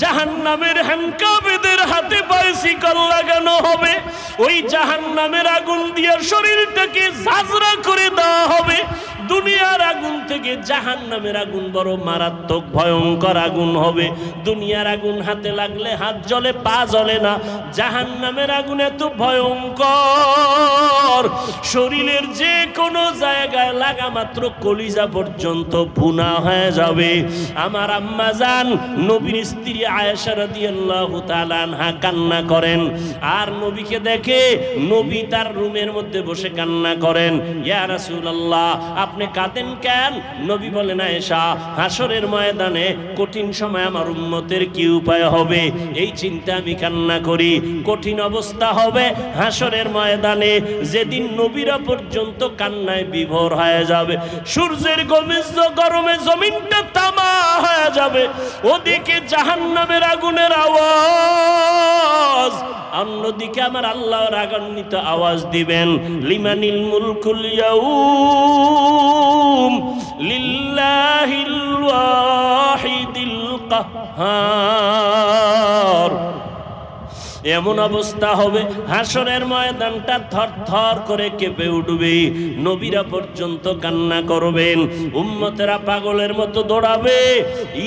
জাহান্নামের হ্যাংকাবেদের হাতে বাইসিকল লাগানো হবে। ওই জাহান্নামের আগুন দিয়ে শরীরটাকে ঝাঁঝরা করে দেওয়া হবে। দুনিয়ার আগুন থেকে জাহান্নামের আগুন বড় মারাত্মক, ভয়ঙ্কর আগুন হবে। দুনিয়ার আগুন হাতে লাগলে হাত জ্বলে, পা জ্বলে না। জাহান্নামের আগুন এত ভয়ঙ্কর। শরীরের যে কোনো জায়গায় লাগা মাত্র কলিজা পর্যন্ত ভুনা হয়ে যাবে। আমার আম্মা জান, নবীর স্ত্রী আয়েশা রাদিয়াল্লাহু তাআলা আনহা কান্না করেন। আর নবীকে দেখে নবী তার রুমের মধ্যে বসে কান্না করেন। ইয়া রাসূলুল্লাহ আপনি কাঁদেন কেন? নবী বলেন, আয়েশা হাসরের ময়দানে কঠিন সময় আমার উম্মতের কি উপায় হবে? এই চিন্তা আমি কান্না করি। কঠিন অবস্থা হবে। হাসরের ময়দানে যেদিন নবীরা পর্যন্ত কান্নায় বিভোর হয়ে যাবে, সূর্যের গমিজ গরমে জমিনটা তামা হয়ে যাবে। ওদিকে জাহান্নামের আগুনের আওয়াজ অন্যদিকে আমার আল্লাহ রাগান্বিত আওয়াজ দিবেন লিমানিল মুলকুল ইয়াউম লিল্লাহিল ওয়াহিদিল কাহ্হার এমন অবস্থা হবে, হাসরের ময়দানটা থর থর করে কেঁপে উঠবে, নবীরা পর্যন্ত কান্না করবেন, উম্মতেরা পাগলের মতো দৌড়াবে,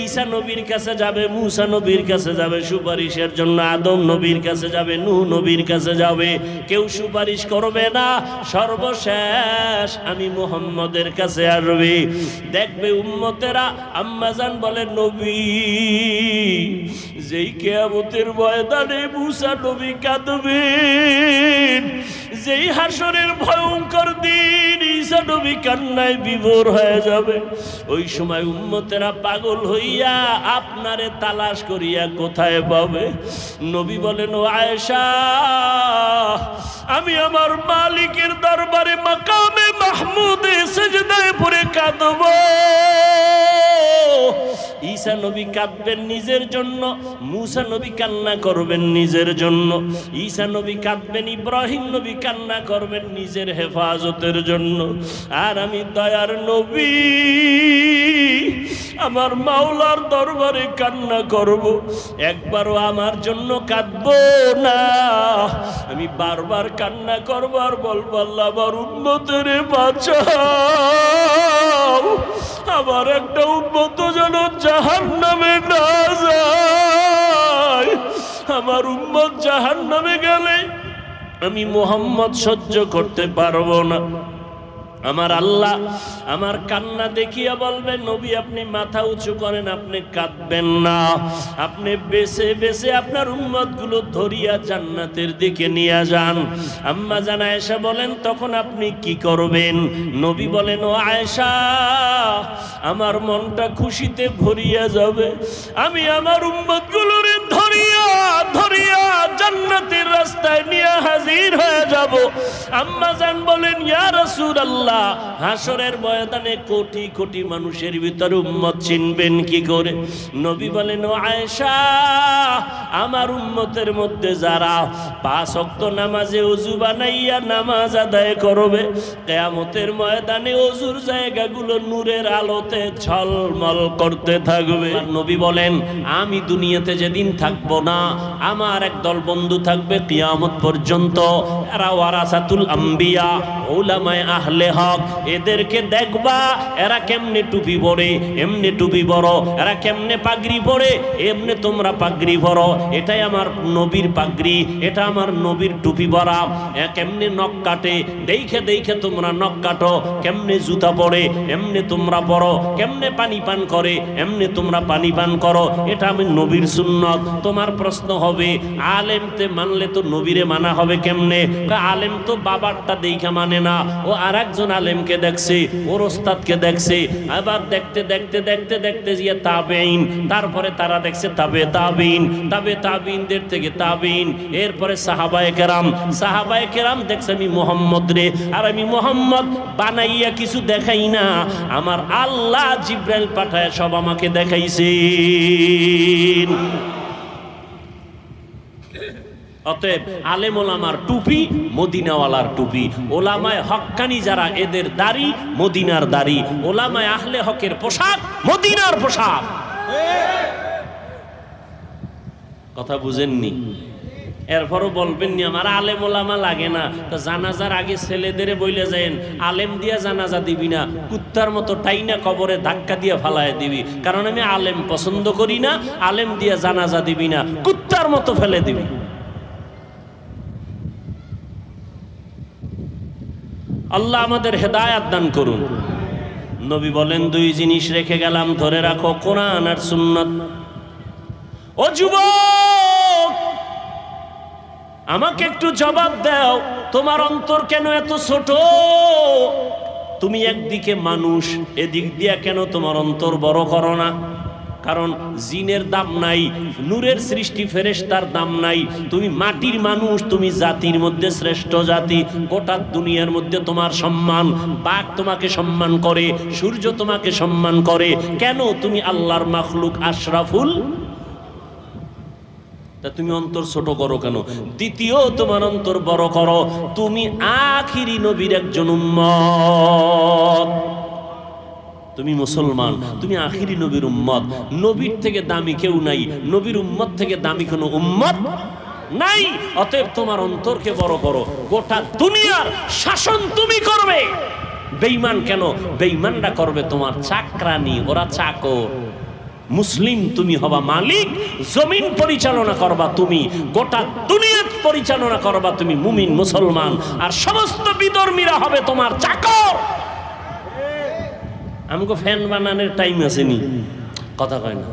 ঈসা নবীর কাছে যাবে, মুসা নবীর কাছে যাবে, সুপারিশের জন্য আদম নবীর কাছে যাবে, নূহ নবীর কাছে যাবে, কেউ সুপারিশ করবে না, সর্বশেষ আমি মোহাম্মদের কাছে আসবে। দেখবে উম্মতেরা আম্মাজান বলে, নবী, যেই কেয়ামতের ময়দানে মুসা নবী কাঁদবেন। যেই হাসরের ভয়ঙ্কর দিন ঈসা নবী কান্নায় বিভোর হয়ে যাবে। ওই সময় উম্মতেরা পাগল হইয়া আপনারে তালাশ করিয়া কোথায় পাবে? নবী বলেন, ও আয়েশা, আমি আমার মালিকের দরবারে মাকামে মাহমুদে সেজদায় পড়ে কাঁদবো। ঈসা নবী কাঁদবেন নিজের জন্য, মুসা নবী কান্না করবেন নিজের জন্য, ঈসা নবী কাঁদবেন, ইব্রাহিম নবী কান্না করবেন নিজের হেফাজতের জন্য। আর আমি দয়ার নবী। আমার মাওলার দরবারে কান্না করব, একবারও আমার জন্য কাঁদবো না। আমি বারবার কান্না করব আর বলব, আল্লাহ আমার বাঁচাও। আমার একটা উন্মত যেন জাহান নামে না যায়। আমার উম্মত জাহান নামে গেলে আমি মোহাম্মদ সহ্য করতে পারব না। আমার আল্লাহ আমার কান্না দেখিয়া বলবেন, নবী, আপনি মাথা উঁচু করেন, আপনি কাঁদবেন না। আপনি বেছে বেছে আপনার উম্মতগুলো ধরিয়া জান্নাতের দিকে নিয়ে যান। আম্মা জান আয়েশা বলেন, তখন আপনি কি করবেন? নবী বলেন, ও আয়েশা, আমার মনটা খুশিতে ভরিয়া যাবে। আমি আমার উম্মত গুলোরে ধরিয়া জান্নাতের রাস্তায় নিয়ে হাজির হয়ে যাব। আম্মা জান বলেন, ইয়া হাসরের ময়দানে কোটি কোটি মানুষের ভিতরে উম্মত চিনবেন কি করে? নবী বলেন, ও আয়েশা, আমার উম্মতের মধ্যে যারা পাঁচ ওয়াক্ত নামাজে অজু বানাইয়া নামাজ আদায় করবে, কেয়ামতের ময়দানে অজুর জায়গাগুলো নূরের আলোতে ঝলমল করতে থাকবে। নবী বলেন, আমি দুনিয়াতে যেদিন থাকব না আমার একদল বন্ধু থাকবে কিয়ামত পর্যন্ত। এরা ওয়ারাসাতুল আম্বিয়া ওলামায় আহলে হক। এদেরকে দেখবা, এরা কেমনে টুপি পরে, এমনি টুপি বড় এরা কেমনে পাগড়ি পরে, এমনি তোমরা পাগড়ি পরো। এটাই আমার নবীর পাগড়ি, এটা আমার নবীর টুপি পরা। কেমনে নখ কাটে, দেখে দেখে তোমরা নখ কাটো, কেমনে জুতা পরে, এমনি তোমরা পরো, কেমনে পানি পান করে, এমনি তোমরা পানি পান করো। এটা আমি নবীর সুন্নত। তোমার প্রশ্ন হবে আলেমতে মানলে তো নবীরে মানা হবে কেমনে? আলেম তো বাবারটা দেখা মানে না। ও আর একজন আলেমকে দেখছে, ওর ওস্তাদকে দেখছে, আবার দেখতে দেখতে দেখতে দেখতে গিয়ে তাবেইন তারপরে তারা দেখছে তাবে তাবিন তাবে তাবিনদের থেকে তাবিন এরপরে সাহাবায়ে কেরাম সাহাবায়ে কেরাম দেখছে আমি মোহাম্মদ রে, আর আমি মোহাম্মদ বানাইয়া কিছু দেখাই না। আমার আল্লাহ জিব্রাইল পাঠায় সব আমাকে দেখাইছে অতএব আলেম ওলামার টুপি, মদিনাওয়ালার টুপি। ওলামায় হক্কানি যারা, এদের দাড়ি মদিনার দাড়ি। ওলামায় আহলে হকের পোশাক মদিনার পোশাক। কথা বুঝেননি? এরপরও বলবেন নি আমার আলেম ওলামা লাগে না। তো জানাজার আগে ছেলেদের বইলে যায়েন, আলেম দিয়া জানাজা দিবি না, কুত্তার মতো টাইনা কবরে ধাক্কা দিয়ে ফালায় দিবি। কারণ আমি আলেম পছন্দ করি না, আলেম দিয়া জানাজা দিবি না, কুত্তার মতো ফেলে দিবি। আল্লাহ আমাদের হেদায়াত দান করুন। নবী বলেন, দুই জিনিস রেখে গেলাম, ধরে রাখো, কোরআন আর সুন্নত। ও যুবক, আমাকে একটু জবাব দাও, তোমার অন্তর কেন এত ছোট? তুমি একদিকে মানুষ, এদিক দিয়া কেন তোমার অন্তর বড় করো না? কারণ জিনের দাম নাই, নূরের সৃষ্টি ফেরেশতার দাম নাই। তুমি মাটির মানুষ, তুমি জাতির মধ্যে শ্রেষ্ঠ জাতি, গোটা দুনিয়ার মধ্যে তোমার সম্মান। বাঘ তোমাকে সম্মান করে, সূর্য তোমাকে সম্মান করে। কেন তুমি আল্লাহর মাখলুক আশরাফুল? তা তুমি অন্তর ছোট করো কেন? দ্বিতীয়, তোমার অন্তর বড় করো। তুমি আখিরি নবীর একজন উম্মত। তুমি মুসলমান, তুমি আখিরি নবীর উম্মত। নবীর থেকে দামি কেউ নাই, নবীর উম্মত থেকে দামি কোনো উম্মত নাই। অতএব তোমার অন্তরকে বড় করো। গোটা দুনিয়ার শাসন তুমি করবে। বেইমান কেন? বেইমানরা করবে তোমার চাকরানি, ওরা চাকর। মুসলিম তুমি হবা মালিক, জমিন পরিচালনা করবা তুমি। গোটা দুনিয়ার পরিচালনা করবা তুমি মুমিন, মুসলমান। আর সমস্ত বিধর্মীরা হবে তোমার চাকর। আমাকে ফ্যান বানানোর টাইম আসেনি। কথা কয় না।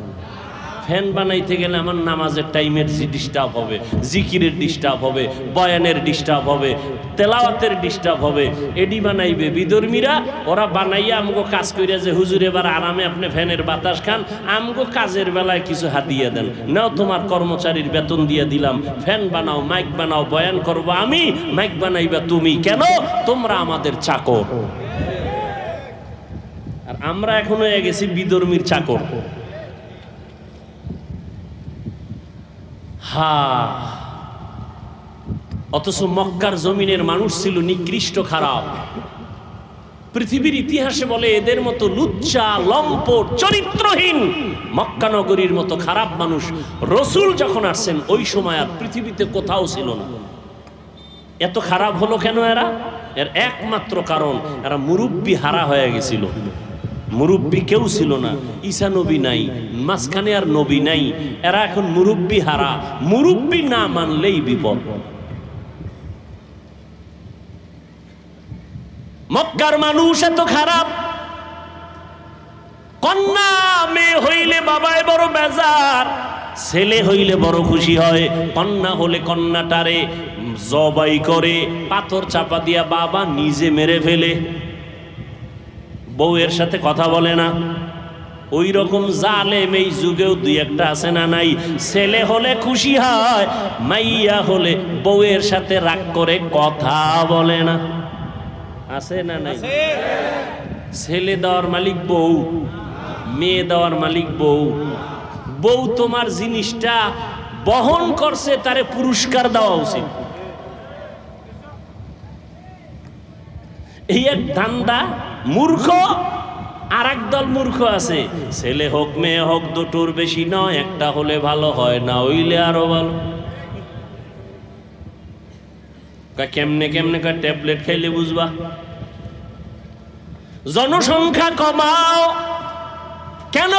ফ্যান বানাইতে গেলে আমার নামাজের টাইমের ডিস্টার্ব হবে, জিকিরের ডিস্টার্ব হবে, বয়ানের ডিস্টার্ব হবে, তেলাওয়াতের ডিস্টার্ব হবে, এডি বানাইবে বিধর্মীরা, ওরা বানাইয়া আমগো কাজ করিয়া যে, হুজুর, এবার আরামে আপনি ফ্যানের বাতাস খান, আমগো কাজের বেলায় কিছু হাতিয়ে দেন। নাও তোমার কর্মচারীর বেতন দিয়ে দিলাম, ফ্যান বানাও, মাইক বানাও, বয়ান করব আমি, মাইক বানাইবা তুমি। কেন? তোমরা আমাদের চাকর। আমরা এখন হয়ে গেছি বিধর্মীর চাকর। হা। অথচ মক্কার জমিনের মানুষ ছিল নিকৃষ্ট খারাপ। পৃথিবীর ইতিহাসে বলে এদের মতো লুচ্চা, লম্পট, চরিত্রহীন মক্কানগরীর মতো খারাপ মানুষ রসুল যখন আসছেন, ওই সময় আর পৃথিবীতে কোথাও ছিল না। এত খারাপ হলো কেন এরা? এর একমাত্র কারণ, এরা মুরব্বী হারা হয়ে গেছিল। মুরব্বী কেউ ছিল না। ঈসা নবী নাই, মাঝখানে আর নবী নাই, এরা এখন মুরব্বী হারা। মুরব্বী না মানলেই বিপদ। মক্কার মানুষ এত খারাপ। কন্যা মেয়ে হইলে বাবায় বড় বেজার, ছেলে হইলে বড় খুশি হয়। কন্যা হলে কন্যাটারে জবাই করে, পাথর চাপা দিয়া বাবা নিজে মেরে ফেলে। বউয়ের সাথে কথা বলে না। ওই রকম জালেম এই যুগেও দুই একটা আছে না নাই? ছেলে হলে খুশি হয় মাইয়া হলে বউয়ের সাথে রাগ করে কথা বলে না। আছে না নাই? ছেলে দেওয়ার মালিক বউ মেয়ে দেওয়ার মালিক বউ। বউ তোমার জিনিসটা বহন করছে তারে পুরস্কার দেওয়া উচিত। এই এক ধান্দা মূর্খ? আর দল মূর্খ আছে। ছেলে হোক, মেয়ে হোক, দুটোর বেশি নয়, একটা হলে ভালো হয় না, হইলে আরও ভালো। কেমনে কেমনে কয় ট্যাবলেট খাইলে বুঝবা? জনসংখ্যা কমাও। কেন?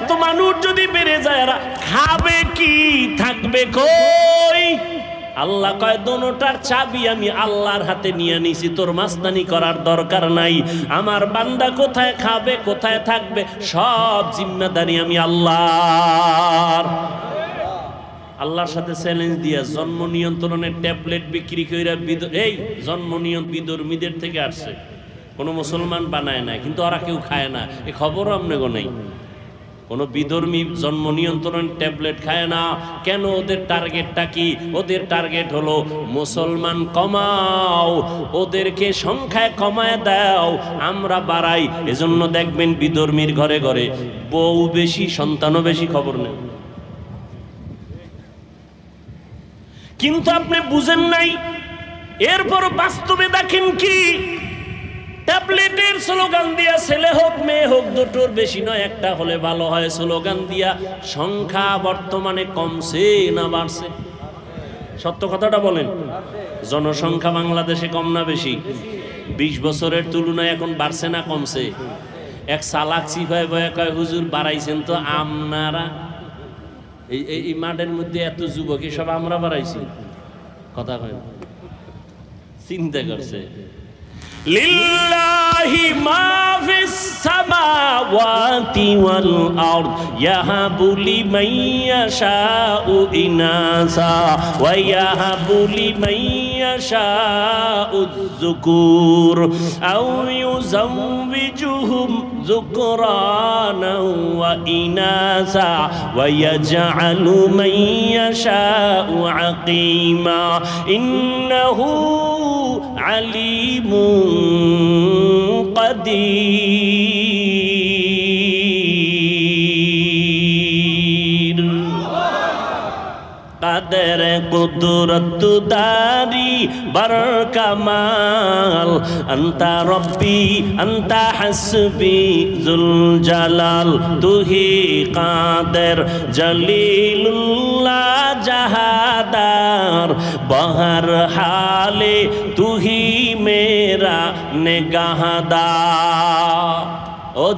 এত মানুষ যদি বেড়ে যায় খাবে কি, থাকবে কই? আল্লাহ কয়, দোনোটার চাবি আমি আল্লাহর হাতে নিয়ে নিছি, তোর মাস্তানি করার দরকার নাই। আমার বান্দা কোথায় খাবে, কোথায় থাকবে, সব জিম্মেদারি আমি আল্লাহর। আল্লাহর সাথে চ্যালেঞ্জ দিয়া জন্ম নিয়ন্ত্রণের ট্যাবলেট বিক্রি বিদ- এই জন্ম নিয়ন্ত্রণ বিধর্মীদের থেকে আসছে। কোনো মুসলমান বানায় না কিন্তু ওরা কেউ খায় না। এ খবরও আপনাকে নেই। কোনো বিধর্মী জন্ম নিয়ন্ত্রণ ট্যাবলেট খায় না। কেন ওদের টার্গেটটা কি? ওদের টার্গেট হলো, মুসলমান কমাও, ওদেরকে সংখ্যায় কমায় দাও, আমরা বাড়াই। এজন্য দেখবেন বিধর্মীর ঘরে ঘরে বউ বেশি, সন্তানও বেশি খবর নেই কিন্তু আপনি বুঝেন নাই এরপর বাস্তবে দেখেন কি? ট্যাবলেটের স্লোগান দিয়া ছেলে হোক, মেয়ে হোক, দুটোর বেশি নয়, একটা হলে ভালো হয় স্লোগান দিয়া। সংখ্যা বর্তমানে কমছে না বাড়ছে? সত্য কথাটা বলেন। জনসংখ্যা বাংলাদেশে কম না বেশি? বিশ বছরের তুলনায় এখন বাড়ছে না কমছে? এক সালাক সিফাই বয়া কয়, হুজুর, বাড়াইছেন তো আপনারা এই এই- মাঠের মধ্যে এত যুবক সব আমরা বাড়াইছি। কথা কয়। চিন্তা করছে। লিল্লাহি মা ফিস সামাওয়াতি ওয়াল আরদ ইয়াহাবু লিমান ইয়াশাউ ইনাসা ওয়া ইয়াহাবু লিমান ইয়াশাউ যুকুর। আও ইউযাওবিজুহুম ذكرانا وإناثا ويجعل من يشاء عقيما إنه عليم قدير. কাদের কুদরত দারি বর কামাল আন্তা রব্বি, আন্তা হাসবি জুল জালাল তুহি কাদের, জলিলুল্লাহ জাহাদার। বহর হালে তুহি মেরা নেগাহদার।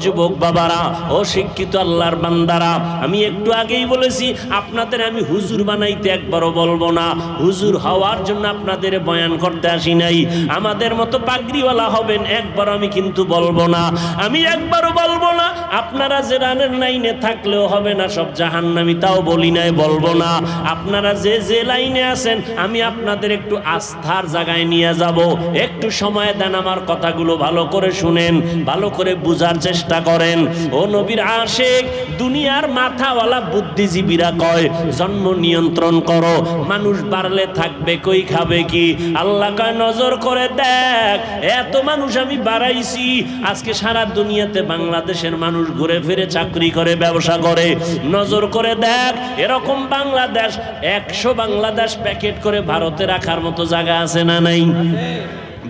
যুবক বাবারা, ও শিক্ষিত আল্লাহর বান্দারা, আমি একটু আগেই বলেছি, আপনাদের আমি হুজুর বানাইতে একবারও বলব না। হুজুর হওয়ার জন্য আপনাদের বয়ান করতে আসি নাই। আমাদের মতো পাগড়িওয়ালা হবেন একবার আমি কিন্তু বলব না। আমি একবারও বলব না, আপনারা যে রানের লাইনে থাকলেও হবে না, সব জাহান্নামি তাও বলি নাই, বলব না। আপনারা যে যে লাইনে আছেন, আমি আপনাদের একটু আস্থার জায়গায় নিয়ে যাব। একটু সময় দেন আমার কথাগুলো ভালো করে শুনেন, ভালো করে বুঝার চেষ্টা করেন। ও নবীর আশেক, দুনিয়ার মাথাওয়ালা বুদ্ধিজীবীরা কয়, জন্ম নিয়ন্ত্রণ করো, মানুষ বাড়লে থাকবে, কই খাবে কি? আল্লাহ কয়, নজর করে দেখ, এত মানুষ আমি বাড়াইছি, আজকে সারা দুনিয়াতে বাংলাদেশের মানুষ ঘুরে ফিরে চাকরি করে, ব্যবসা করে। নজর করে দেখ, এরকম বাংলাদেশ, একশো বাংলাদেশ প্যাকেট করে ভারতে রাখার মতো জায়গা আছে না নাই?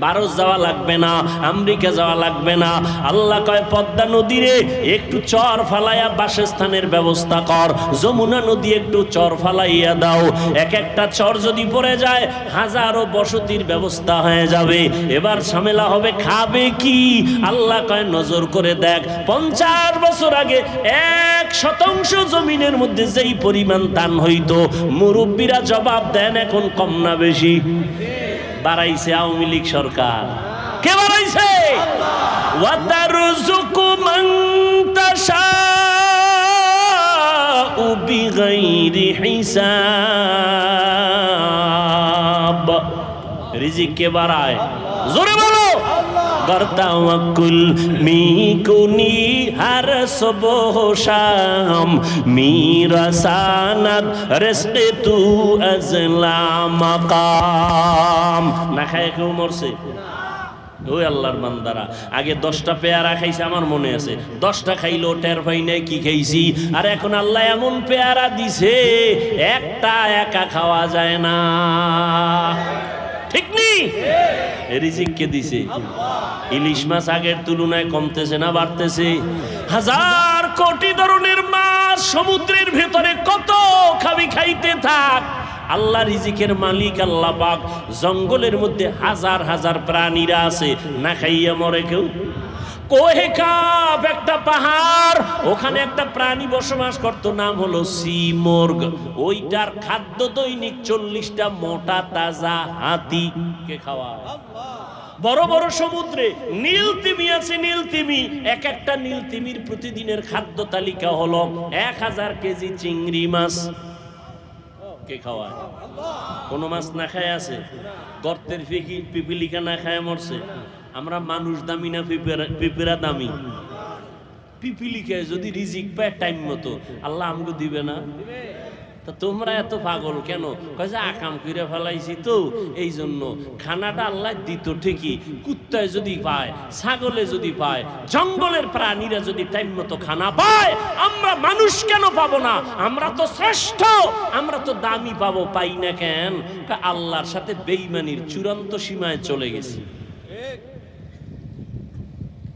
ভারত যাওয়া লাগবে না, আমেরিকা যাওয়া লাগবে না। আল্লাহ কয়, পদ্মা নদীরে একটু চর ফালাইয়া বাসস্থানের ব্যবস্থা কর। যমুনা নদী একটু চর ফালাইয়া দাও। এক একটা চর যদি পড়ে যায়, হাজারো বসতির ব্যবস্থা হয়ে যাবে। এবার ঝামেলা হবে, খাবে কি? আল্লাহ কয়, নজর করে দেখ। পঞ্চাশ বছর আগে এক শতাংশ জমিনের মধ্যে যেই পরিমাণ দান হইতো, মুরব্বীরা জবাব দেন, এখন কম না বেশি। বাড়াইছে আওয়ামী লীগ সরকার। কে বাড়াইছে? হিসাব। রিজিক কে বাড়ায়? জোরে বলো। মরছে? ওই আল্লাহর আগে দশটা পেয়ারা খাইছে, আমার মনে আছে। দশটা খাইলো, টের পাই নাই কি খাইছি। আর এখন আল্লাহ এমন পেয়ারা দিছে, একটা একা খাওয়া যায় না। ঠিক নেই রিজিক কে দিছে। ইলিশ মাছ আগের তুলনায় কমতেছে না, বাড়তেছে। হাজার কোটি ধরনের মাছ সমুদ্রের ভেতরে কত খাবি খাইতে থাক। আল্লাহ রিজিকের মালিক, আল্লাহ পাক জঙ্গলের মধ্যে হাজার হাজার প্রাণীরা আছে, না খাইয়া মরে কেউ। কোহে কাপ, একটা পাহাড়। ওখানে একটা প্রাণী বসবাস করত, নাম হলো সিমর্গ ওইটার খাদ্য দৈনিক চল্লিশটা মোটা তাজা হাতি কে খাওয়া বড় বড় সমুদ্রে নীল তিমি আছে নীল তিমি এক একটা নীল তিমির প্রতিদিনের খাদ্য তালিকা হলো এক হাজার কেজি চিংড়ি মাছ কে খাওয়ায়। কোনো মাছ না খায় আছে? গর্তের ফিকি পিপিলিকা না খায় মরছে? আমরা মানুষ দামি না পিঁপড়া দামি? যদি রিজিক পায় টাইম মতো, আল্লাহ আমাকে দিবে না? তা তোমরা এত পাগল কেন? আকাম করে ফেলাইছি তো এই জন্য খানাটা আল্লাহ দিত ঠিকই, কুত্তায় যদি পায়, ছাগলে যদি পায়, জঙ্গলের প্রাণীরা যদি টাইম মতো খানা পায়, আমরা মানুষ কেন পাবো না? আমরা তো শ্রেষ্ঠ, আমরা তো দামি পাবো, পাই না কেন? আল্লাহর সাথে বেইমানির চূড়ান্ত সীমায় চলে গেছি।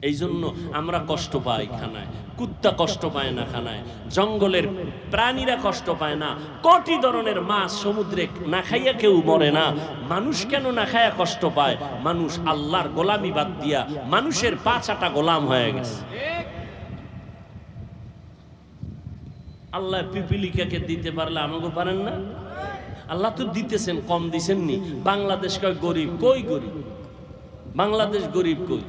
এই জন্য আমরা কষ্ট পাই খানায়। কুত্তা কষ্ট পায় না খানায়। জঙ্গলের প্রাণীরা কষ্ট পায় না। কটি ধরনের মাছ সমুদ্রে না খাইয়া কেউ মরে না। মানুষ কেন না খাইয়া কষ্ট পায়? মানুষ আল্লাহর গোলামি বাদ দিয়া মানুষের পাঁচাটা গোলাম হয়ে গেছে। আল্লাহ পিপিলিকাকে দিতে পারলে আমাকে পারেন না? আল্লাহ তো দিতেছেন, কম দিছেন নি বাংলাদেশ কয় গরিব? কই গরিব? বাংলাদেশ গরিব কই?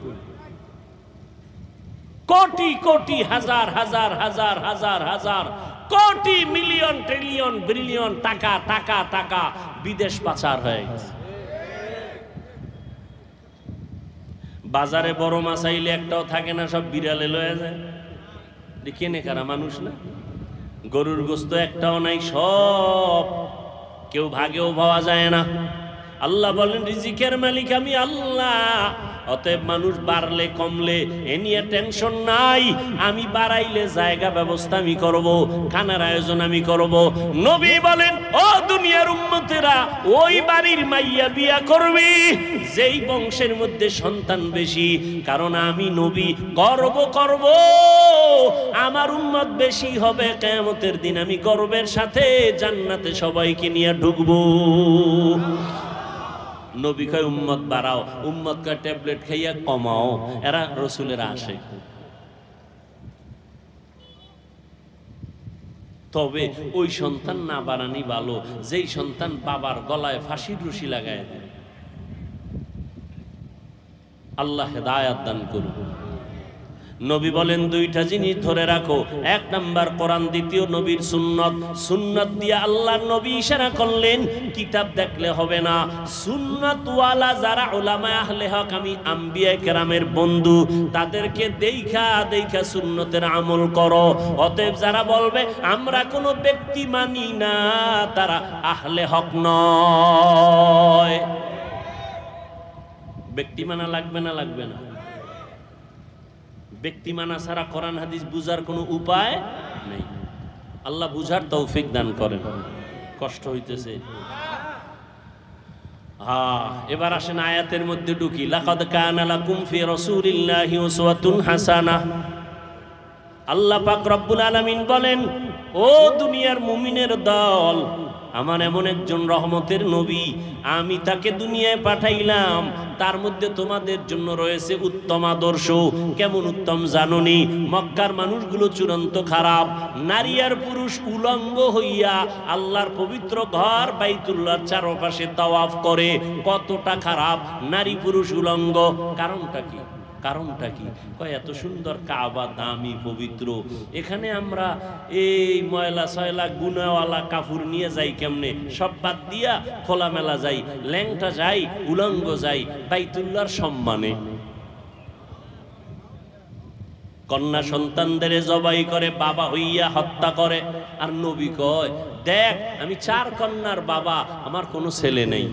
কোটি কোটি হাজার হাজার হাজার হাজার হাজার, কোটি মিলিয়ন, ট্রিলিয়ন, বিলিয়ন টাকা টাকা টাকা বিদেশ পাচার হয়ে গেছে। বাজারে বড় মাছ একটাও থাকে না, সব বিড়ালে লয়ে যায়। কেনে কারা মানুষ না? গরুর গোস্ত একটাও নাই, সব কেউ ভাগেও পাওয়া যায় না। আল্লাহ বলেন, রিজিকের মালিক আমি আল্লাহ। অতএব মানুষ বাড়লে, কমলে, এ নিয়ে টেনশন নাই। আমি বাড়াইলে জায়গা ব্যবস্থা আমি করব, খানার আয়োজন আমি করব। নবী বলেন, ও দুনিয়ার উম্মতেরা, ওই বাড়ির মাইয়া বিয়া করবি। যেই বংশের মধ্যে সন্তান বেশি, কারণ আমি নবী গর্ব করব। আমার উম্মত বেশি হবে, কেয়ামতের দিন আমি গর্বের সাথে জান্নাতে সবাইকে নিয়ে ঢুকবো। নবী কয়, উম্মত বাড়াও, উম্মত কয়, ট্যাবলেট খাইয়া কমাও। এরা রসুলেরা আসে। তবে ওই সন্তান না বাড়ানি ভালো, যেই সন্তান বাবার গলায় ফাঁসির রুশি লাগায় দেয়। আল্লাহ হেদায়াত দান করুন। নবী বলেন দুইটা জিনিস ধরে রাখো। এক নাম্বার কোরআন, দ্বিতীয় নবীর সুন্নত। সুন্নত দিয়ে আল্লাহ নবী ইশারা করলেন, কিতাব দেখলে হবে না। সুন্নত ওয়ালা যারা ওলামায় আহলে হক, আমি আম্বিয়া কেরামের বন্ধু, তাদেরকে দেইখা দেইখা সুন্নতের আমল করো। অতএব যারা বলবে, আমরা কোনো ব্যক্তি মানি না, তারা আহলে হক নয়। ব্যক্তি মানা লাগবে না লাগবে না। ব্যক্তি মানা ছাড়া কোরআন হাদিস বুঝার কোনো উপায় নেই। আল্লাহ বুঝার তৌফিক দান করেন। কষ্ট হইতেছে। হ্যাঁ এবার আসেন আয়াতের মধ্যে ঢুকি। লাকাদ কানা লাকুম ফি রাসূলিল্লাহি উসওয়াতুন হাসানাহ আল্লাহ পাক রব্বুল আলামিন বলেন, ও দুনিয়ার মুমিনের দল আমার এমন একজন রহমতের নবী, আমি তাকে দুনিয়ায় পাঠাইলাম। তার মধ্যে তোমাদের জন্য রয়েছে উত্তম আদর্শ। কেমন উত্তম জাননি? মক্কার মানুষগুলো চূড়ান্ত খারাপ। নারী আর পুরুষ উলঙ্গ হইয়া আল্লাহর পবিত্র ঘর বাইতুল্লাহর চারপাশে তাওয়াফ করে। কতটা খারাপ? নারী পুরুষ উলঙ্গ। কারণটা কি? কারণটা কি? এত সুন্দর কাবা, দামি, পবিত্র। এখানে আমরা এই ময়লা সয়লা গুনাওয়ালা কাপড় নিয়ে যাই কেমনে? সব বাদ দিয়া খোলামেলা যাই, ল্যাংটা যাই, উলঙ্গ যাই বাইতুল্লার সম্মানে। কন্যা সন্তানদের জবাই করে, বাবা হইয়া হত্যা করে। আর নবী কয়, দেখ, আমি চার কন্যার বাবা, আমার কোনো ছেলে নেই।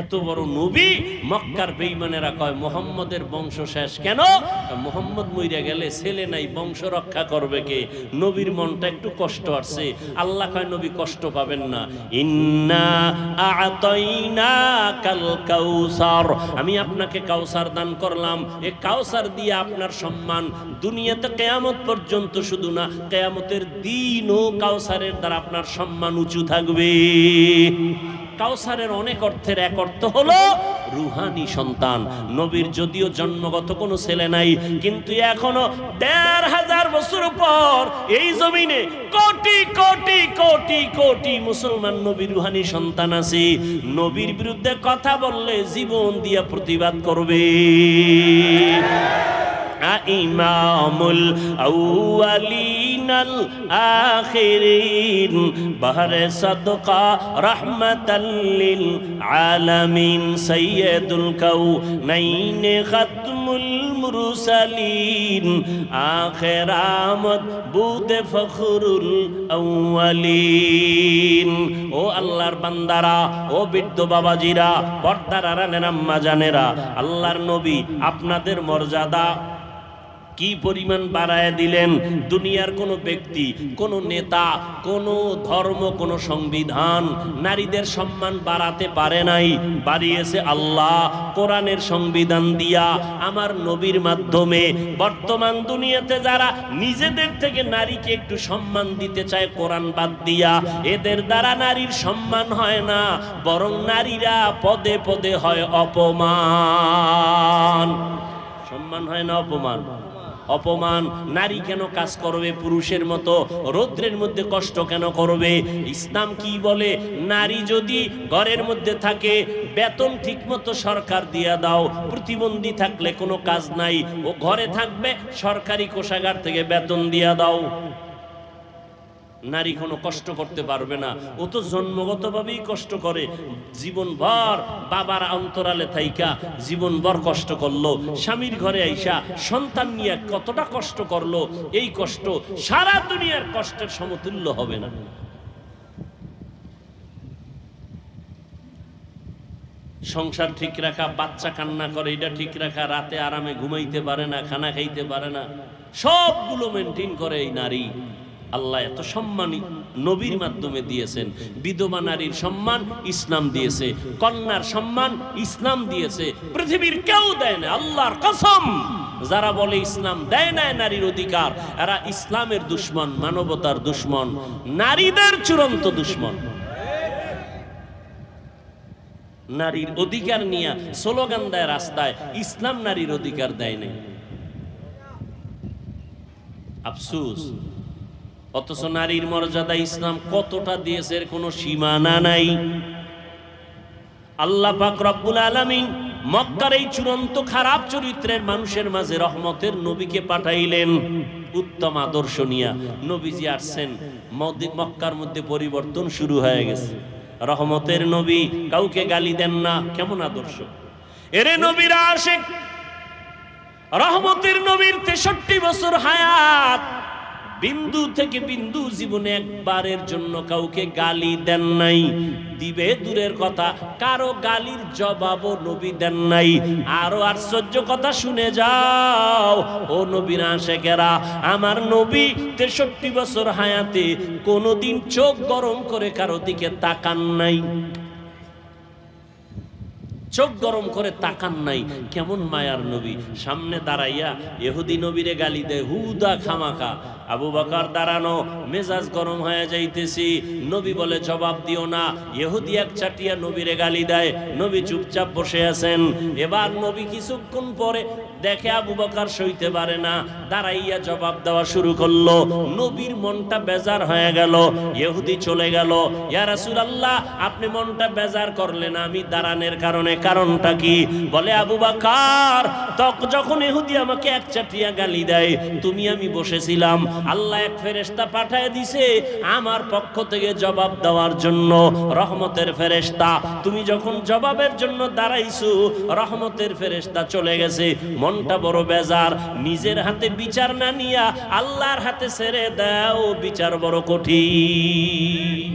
এত বড় নবী মক্কার বেইমানেরা কয়, মোহাম্মদের বংশ শেষ কেন? মোহাম্মদ মইরা গেলে ছেলে নাই, বংশ রক্ষা করবে কে? নবীর মনটা একটু কষ্ট আসছে। আল্লাহ কয়, নবী, কষ্ট পাবেন না। ইন্না আতাইনা কাল কাউসার। আমি আপনাকে কাউসার দান করলাম। এ কাউসার দিয়ে আপনার সম্মান দুনিয়াতে কেয়ামত পর্যন্ত শুধু না, কেয়ামতের দিন ও কাউসারের দ্বারা আপনার সম্মান উঁচু থাকবে। কাউসারের অনেক অর্থের এক অর্থ হলো রুহানি সন্তান। নবীর যদিও জন্মগত কোনো ছেলে নাই, কিন্তু এখনও দেড় হাজার বছর পর এই জমিনে কোটি কোটি কোটি কোটি মুসলমান নবী রুহানি সন্তান আছে। নবীর বিরুদ্ধে কথা বললে জীবন দিয়া প্রতিবাদ করবে। ইমামুল আউয়ালিনাল আখিরিন, বাহরে সাদকা রাহমাতাল লিল আলামিন, সাইয়্যিদুল কাউনাইন খাতমুল মুরসালিন, আখিরামত বুদে ফখরুল আউয়ালিন। ও আল্লাহর বান্দারা, ও বৃদ্ধ বাবাজিরা, পর্দার আরানের আম্মা জানেরা আল্লাহর নবী, আপনাদের মর্যাদা কি পরিমাণ বাড়ায় দিলেন? দুনিয়ার কোনো ব্যক্তি, কোনো নেতা, কোনো ধর্ম, কোনো সংবিধান নারীদের সম্মান বাড়াতে পারে নাই। বাড়িয়েছে আল্লাহ, কোরআনের সংবিধান দিয়া আমার নবীর মাধ্যমে। বর্তমান দুনিয়াতে যারা নিজেদের থেকে নারীকে একটু সম্মান দিতে চায়, কোরআন বাদ দিয়া, এদের দ্বারা নারীর সম্মান হয় না, বরং নারীরা পদে পদে হয় অপমান। সম্মান হয় না, অপমান? অপমান, নারী কেন কাজ করবে, পুরুষের মতো রৌদ্রের মধ্যে কষ্ট কেন করবে? ইসলাম কি বলে? নারী যদি ঘরের মধ্যে থাকে, বেতন ঠিকমতো সরকার দিয়া দাও, প্রতিবন্ধী থাকলে কোনো কাজ নাই, ও ঘরে থাকবে, সরকারি কোষাগার থেকে বেতন দিয়া দাও। নারী কোনো কষ্ট করতে পারবে না। ও তো জন্মগতভাবেই কষ্ট করে। জীবনভর বাবার অন্তরালে থাইকা, জীবনভর কষ্ট করল। স্বামীর ঘরে আইসা সন্তান নিয়ে কতটা কষ্ট করল, এই কষ্ট সারা দুনিয়ার কষ্টের সমতুল্য হবে না। সংসার ঠিক রাখা, বাচ্চা কান্না করে, এটা ঠিক রাখা, রাতে আরামে ঘুমাইতে পারে না, খানা খাইতে পারে না। সবগুলো মেনটেন করে এই নারী। আল্লাহ এত সম্মানী নবীর মাধ্যমে দিয়েছেন। বিধবা নারীর সম্মান ইসলাম দিয়েছে, কন্যার সম্মান ইসলাম দিয়েছে। পৃথিবীর কেউ দেয় না, আল্লাহর কসম। যারা বলে ইসলাম দেয় না, নারীর অধিকার, এরা ইসলামের দুশ্মন, মানবতার দুশ্মন, নারীদের চূড়ান্ত দুশ্মন। নারীর অধিকার নিয়ে স্লোগান দেয় রাস্তায়, ইসলাম নারীর অধিকার দেয় নাই। আফসুস। অথচ নারীর মর্যাদা ইসলাম কতটা দিয়েছে এর কোনো সীমানা নাই। আল্লাহ পাক রব্বুল আলামিন মক্কার এই চূড়ান্ত খারাপ চরিত্রের মানুষের মাঝে রহমতের নবীকে পাঠাইলেন। উত্তম আদর্শ নিয়া নবীজি আসছেন মক্কার মধ্যে পরিবর্তন শুরু হয়ে গেছে। রহমতের নবী কাউকে গালি দেন না, কেমন আদর্শ? এরে নবীরা আসে রহমতের নবীর তেষট্টি বছর হায়াত বিন্দু থেকে বিন্দু জীবনে একবারের জন্য কাউকে গালি দেন নাই। দিবে দূরের কথা, কারও গালির জবাবও নবী দেন নাই। আরও আশ্চর্য কথা শুনে যাও, ও নবীর আশেকেরা আমার নবী তেষট্টি বছর হায়াতে কোনোদিন চোখ গরম করে কারও দিকে তাকান নাই। চোখ গরম করে তাকান নাই। কেমন মায়ার নবী। সামনে দাঁড়াইয়া এহুদি নবীরে গালি দেয়, হুদা খামাকা আবু বাকার দাঁড়ানো, মেজাজ গরম হয়ে যাইতেছি। নবী বলে, জবাব দিও না। এহুদি এক চাটিয়া নবীরে গালি দেয়, নবী চুপচাপ বসে আছেন। এবার নবী কিছুক্ষণ পরে দেখে আবু বকার সইতে পারে না। দাঁড়াইয়া জবাব দেওয়া শুরু করল। নবীর মনটা বেজার হয়ে গেল। এহুদি চলে গেল, ইয়া রাসূলুল্লাহ, আপনি মনটা বেজার করলেন। আমি দাঁড়ানোর কারণে কারণটা কি? বলে আবু বাকার, তক যখন এহুদি আমাকে এক চাটিয়া গালি দেয়, তুমি আমি বসেছিলাম, আল্লাহ এক ফেরেস্তা পাঠায় দিছে, আমার পক্ষ থেকে জবাব দেওয়ার জন্য রহমতের ফেরেস্তা তুমি যখন জবাবের জন্য দাঁড়াইছো, রহমতের ফেরেস্তা চলে গেছে। মনটা বড় বেজার, নিজের হাতে বিচার না নিয়া আল্লাহর হাতে ছেড়ে দাও, বিচার বড় কঠিন।